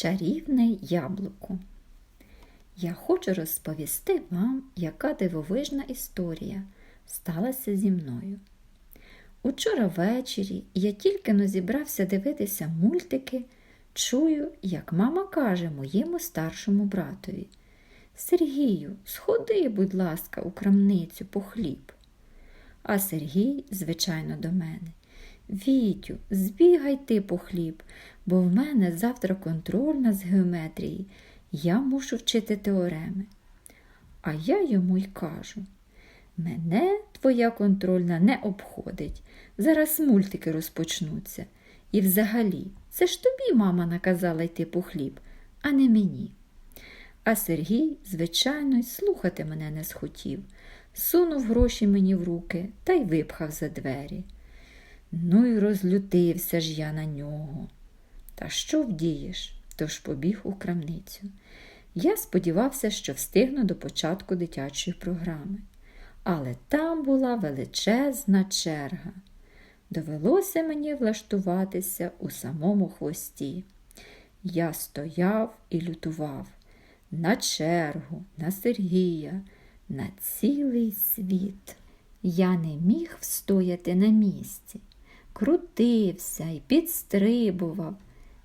Чарівне яблуко. Я хочу розповісти вам, яка дивовижна історія сталася зі мною. Учора ввечері я тільки но зібрався дивитися мультики, чую, як мама каже моєму старшому братові Сергію, сходи, будь ласка, у крамницю по хліб. А Сергій, звичайно, до мене. Вітю, збігай ти по хліб, бо в мене завтра контрольна з геометрії. Я мушу вчити теореми. А я йому й кажу: мене твоя контрольна не обходить. Зараз мультики розпочнуться. І взагалі, це ж тобі мама наказала йти по хліб, а не мені. А Сергій, звичайно, й слухати мене не схотів, сунув гроші мені в руки та й випхав за двері. Ну й розлютився ж я на нього. Та що вдієш? Тож побіг у крамницю. Я сподівався, що встигну до початку дитячої програми. Але там була величезна черга. Довелося мені влаштуватися у самому хвості. Я стояв і лютував на чергу, на Сергія, на цілий світ. Я не міг встояти на місці, крутився і підстрибував.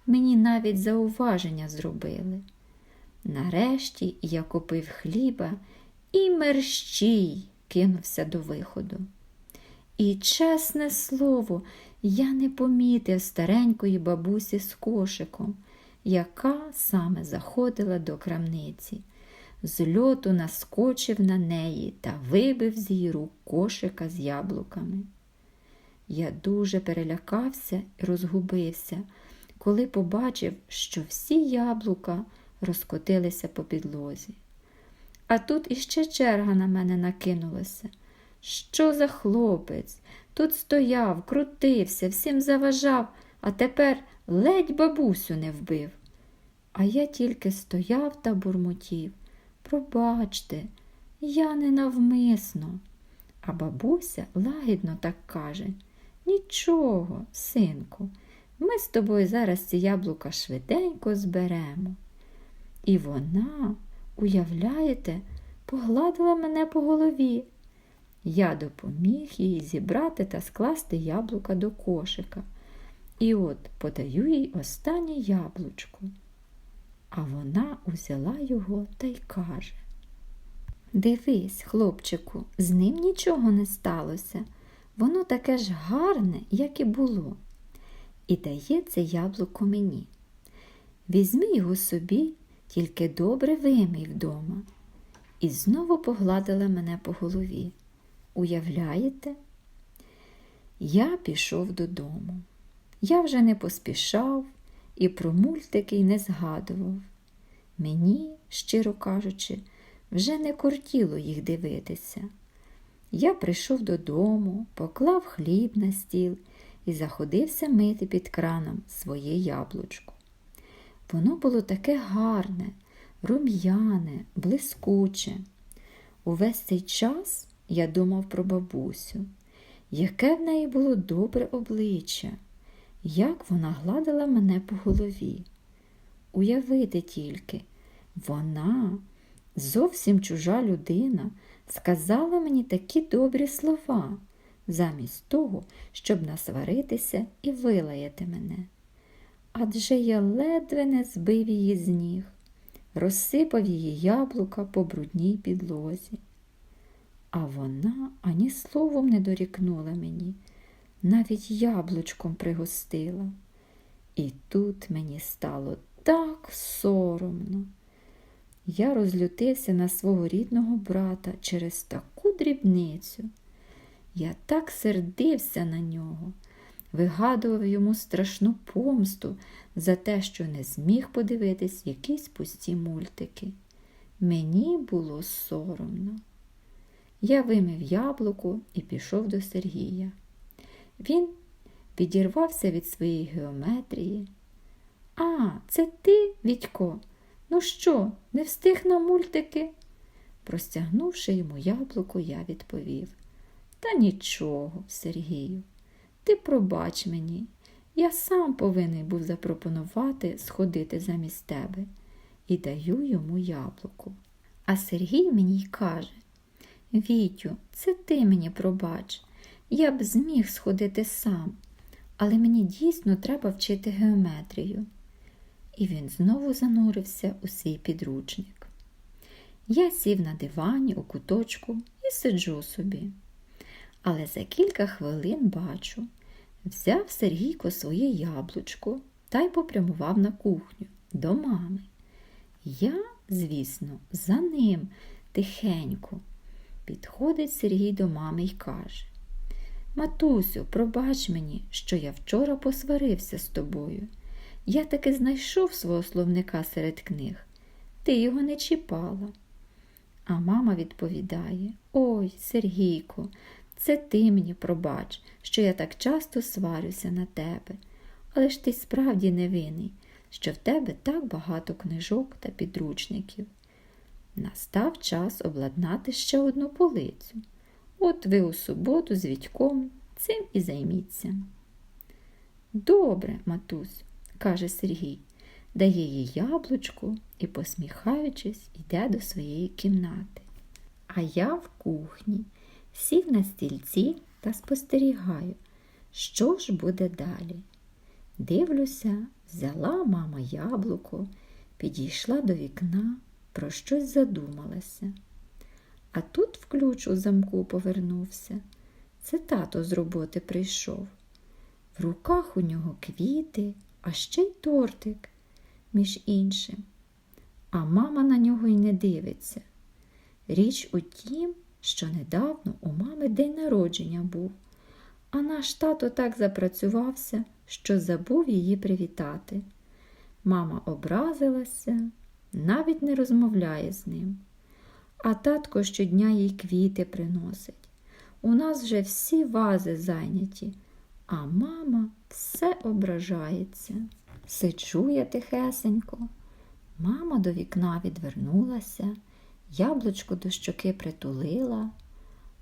Мені навіть зауваження зробили. Нарешті я купив хліба і мерщій кинувся до виходу. І, чесне слово, я не помітив старенької бабусі з кошиком, яка саме заходила до крамниці. З льоту наскочив на неї та вибив з її рук кошика з яблуками. Я дуже перелякався і розгубився, коли побачив, що всі яблука розкотилися по підлозі. А тут іще черга на мене накинулася. Що за хлопець? Тут стояв, крутився, всім заважав, а тепер ледь бабусю не вбив. А я тільки стояв та бурмотів. Пробачте, я не навмисно. А бабуся лагідно так каже Нічого, синку, ми з тобою зараз ці яблука швиденько зберемо. І вона, уявляєте, погладила мене по голові. Я допоміг їй зібрати та скласти яблука до кошика. І от подаю їй останнє яблучко. А вона узяла його та й каже Дивись, хлопчику, з ним нічого не сталося. Воно таке ж гарне, як і було. І дає це яблуко мені. Візьми його собі, тільки добре вимий вдома. І знову погладила мене по голові. Уявляєте? Я пішов додому. Я вже не поспішав і про мультики й не згадував. Мені, щиро кажучи, вже не кортіло їх дивитися. Я прийшов додому, поклав хліб на стіл і заходився мити під краном своє яблучко. Воно було таке гарне, рум'яне, блискуче. Увесь цей час я думав про бабусю, яке в неї було добре обличчя, як вона гладила мене по голові. Уявити тільки, вона, зовсім чужа людина, сказала мені такі добрі слова, замість того, щоб насваритися і вилаяти мене. Адже я ледве не збив її з ніг, розсипав її яблука по брудній підлозі. А вона ані словом не дорікнула мені, навіть яблучком пригостила. І тут мені стало так соромно. Я розлютився на свого рідного брата через таку дрібницю. Я так сердився на нього, вигадував йому страшну помсту за те, що не зміг подивитись якісь пусті мультики. Мені було соромно. Я вимив яблуко і пішов до Сергія. Він відірвався від своєї геометрії. А, це ти, Вітько? Ну що, не встиг на мультики? Простягнувши йому яблуко, я відповів. Та нічого, Сергію, ти пробач мені, Я сам повинен був запропонувати сходити замість тебе і даю йому яблуко. А Сергій мені й каже Вітю, це ти мені пробач. Я б зміг сходити сам, але мені дійсно треба вчити геометрію. І він знову занурився у свій підручник. Я сів на дивані у куточку і сиджу собі. Але за кілька хвилин бачу, взяв Сергійко своє яблучко та й попрямував на кухню до мами. Я, звісно, за ним тихенько. Підходить Сергій до мами й каже Матусю, пробач мені, що я вчора посварився з тобою. Я таки знайшов свого словника серед книг. Ти його не чіпала. А мама відповідає Ой, Сергійко, це ти мені пробач, що я так часто сварюся на тебе. Але ж ти справді не винний, що в тебе так багато книжок та підручників. Настав час обладнати ще одну полицю. От ви у суботу з Вітьком цим і займіться. Добре, матусь, каже Сергій, дає їй яблучко і, посміхаючись, йде до своєї кімнати. А я в кухні сів на стільці та спостерігаю, що ж буде далі. Дивлюся, взяла мама яблуко, підійшла до вікна, про щось задумалася. А тут в ключ у замку повернувся. Це тато з роботи прийшов. В руках у нього квіти, а ще й тортик, між іншим. А мама на нього й не дивиться. Річ у тім, що недавно у мами день народження був, а наш тато так запрацювався, що забув її привітати. Мама образилася, навіть не розмовляє з ним. А татко щодня їй квіти приносить. У нас вже всі вази зайняті, а мама все ображається. Сиджу я тихесенько. Мама до вікна відвернулася, яблучко до щоки притулила,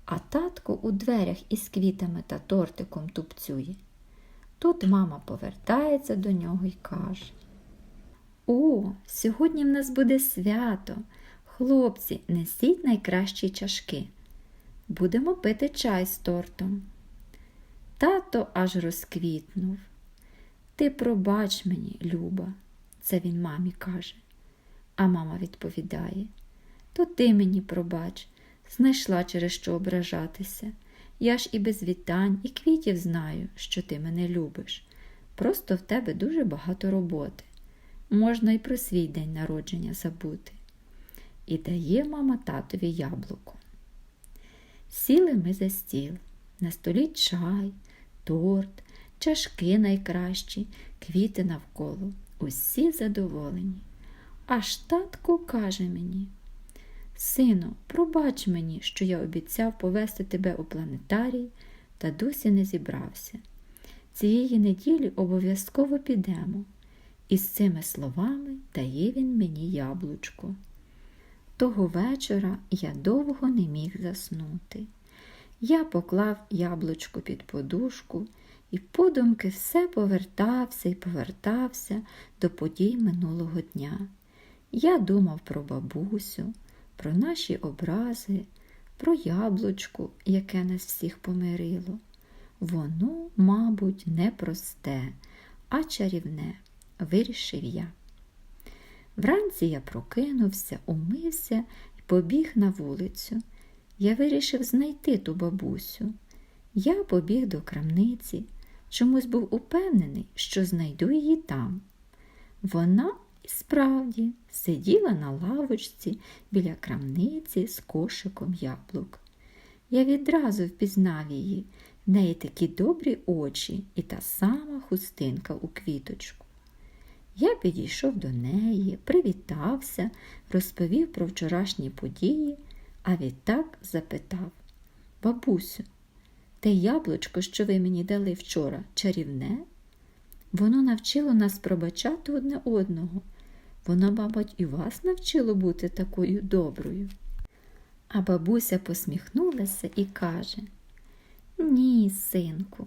а татко у дверях із квітами та тортиком тупцює. Тут мама повертається до нього і каже О, сьогодні в нас буде свято. Хлопці, несіть найкращі чашки. Будемо пити чай з тортом. Тато аж розквітнув. Ти пробач мені, Люба, це він мамі каже. А мама відповідає То ти мені пробач, знайшла через що ображатися. Я ж і без вітань, і квітів знаю, що ти мене любиш. Просто в тебе дуже багато роботи. Можна й про свій день народження забути. І дає мама татові яблуко. Сіли ми за стіл, на столі чай, торт, чашки найкращі, квіти навколо. Усі задоволені. Аж татко каже мені Сину, пробач мені, що я обіцяв повести тебе у планетарій, та досі не зібрався. Цієї неділі обов'язково підемо. І з цими словами дає він мені яблучко. Того вечора я довго не міг заснути. Я поклав яблучко під подушку і подумки все повертався і повертався до подій минулого дня. Я думав про бабусю, про наші образи, про яблучко, яке нас всіх помирило. Воно, мабуть, не просте, а чарівне, вирішив я. Вранці я прокинувся, умився і побіг на вулицю. Я вирішив знайти ту бабусю. Я побіг до крамниці, чомусь був упевнений, що знайду її там. Вона і справді сиділа на лавочці біля крамниці з кошиком яблук. Я відразу впізнав її, в неї такі добрі очі і та сама хустинка у квіточку. Я підійшов до неї, привітався, розповів про вчорашні події, а відтак запитав Бабусю, те яблучко, що ви мені дали вчора, чарівне? Воно навчило нас пробачати одне одного. Воно, мабуть, і вас навчило бути такою доброю. А бабуся посміхнулася і каже Ні, синку,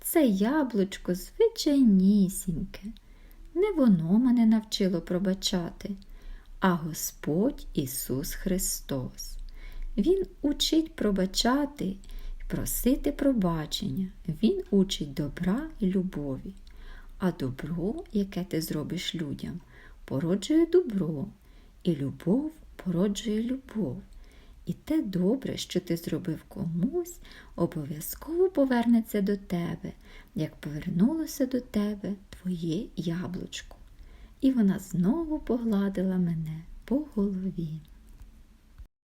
це яблучко звичайнісіньке. Не воно мене навчило пробачати, а Господь Ісус Христос. Він учить пробачати і просити пробачення. Він учить добра і любові. А добро, яке ти зробиш людям, породжує добро, і любов породжує любов. І те добре, що ти зробив комусь, обов'язково повернеться до тебе, як повернулося до тебе твоє яблучко. І вона знову погладила мене по голові.